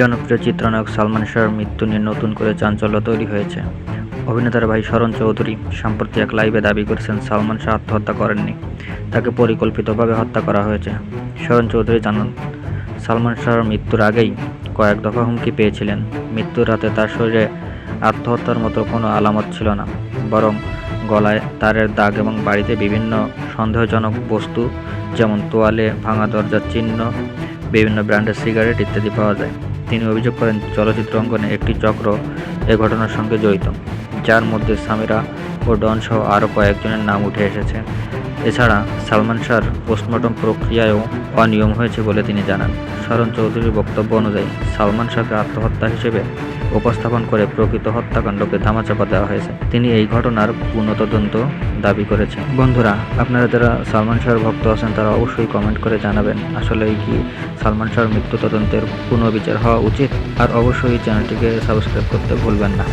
জনপ্রিয় চিত্রনায়ক সালমান শাহর মৃত্যু নিয়ে নতুন করে চাঞ্চল্য তৈরি হয়েছে। অভিনেতার ভাই শরণ চৌধুরী সম্প্রতি এক লাইভে দাবি করেছেন, সালমান শাহ আত্মহত্যা করেননি। তাকে পরিকল্পিতভাবে হত্যা করা হয়েছে। শরণ চৌধুরী জানান, সালমান শাহর মৃত্যুর আগেই কয়েক দফা হুমকি পেয়েছিলেন। মৃত্যুর রাতে তার শরীরে আত্মহত্যার মতো কোনো আলামত ছিল না, বরং গলায় তারের দাগ এবং বাড়িতে বিভিন্ন সন্দেহজনক বস্তু, যেমন তোয়ালে, ভাঙা দরজার চিহ্ন, বিভিন্ন ব্র্যান্ডের সিগারেট ইত্যাদি পাওয়া যায়। তিনি অভিযোগ করেন চলচ্চিত্র অঙ্গনে একটি চক্র এ ঘটনার সঙ্গে জড়িত, যার মধ্যে সামিরা ও ডন সহ আরও কয়েকজনের নাম উঠে এসেছে। এছাড়া সালমান শাহর পোস্টমর্টম প্রক্রিয়ায়ও অনিয়ম হয়েছে বলে তিনি জানান। শরণ চৌধুরীর বক্তব্য অনুযায়ী সালমান শাহকে আত্মহত্যা হিসেবে উপস্থাপন করে প্রকৃত হত্যাকাণ্ডকে ধামাচাপা দেওয়া হয়েছে। তিনি এই ঘটনার পুনঃতদন্ত দাবি করেছেন। বন্ধুরা, আপনারা যারা সালমান শাহর ভক্ত আছেন, তারা অবশ্যই কমেন্ট করে জানাবেন, আসলে কি সালমান শাহর মৃত্যু তদন্তের পুনর্বিচার হওয়া উচিত? আর অবশ্যই চ্যানেলটিকে সাবস্ক্রাইব করতে ভুলবেন না।